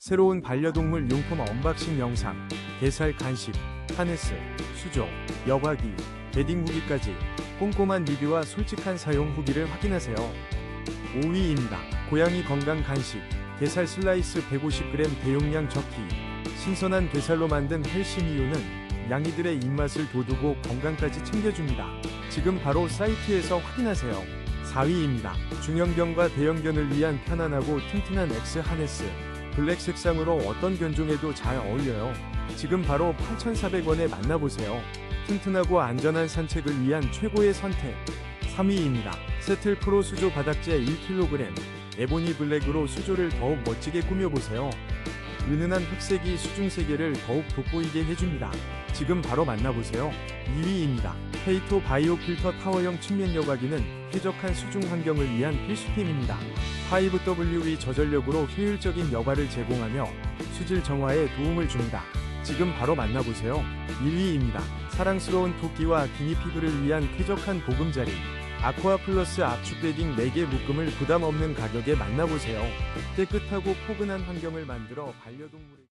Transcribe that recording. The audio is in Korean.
새로운 반려동물 용품 언박싱 영상, 게살 간식, 하네스, 수조, 여과기, 베딩 후기까지 꼼꼼한 리뷰와 솔직한 사용 후기를 확인하세요. 5위입니다. 고양이 건강 간식, 게살 슬라이스 150g 대용량 적기. 신선한 게살로 만든 헬시 미유는 양이들의 입맛을 돋우고 건강까지 챙겨줍니다. 지금 바로 사이트에서 확인하세요. 4위입니다. 중형견과 대형견을 위한 편안하고 튼튼한 X 하네스. 블랙 색상으로 어떤 견종에도 잘 어울려요. 지금 바로 8,400원에 만나보세요. 튼튼하고 안전한 산책을 위한 최고의 선택. 3위입니다. 세틀 프로 수조 바닥재 1kg. 에보니 블랙으로 수조를 더욱 멋지게 꾸며보세요. 은은한 흑색이 수중세계를 더욱 돋보이게 해줍니다. 지금 바로 만나보세요. 2위입니다. 페이토 바이오 필터 타워형 측면 여과기는 쾌적한 수중 환경을 위한 필수템입니다. 5W 저전력으로 효율적인 여과를 제공하며 수질 정화에 도움을 줍니다. 지금 바로 만나보세요. 1위입니다. 사랑스러운 토끼와 기니피그를 위한 쾌적한 보금자리. 아쿠아 플러스 압축 베딩 4개 묶음을 부담 없는 가격에 만나보세요. 깨끗하고 포근한 환경을 만들어 반려동물의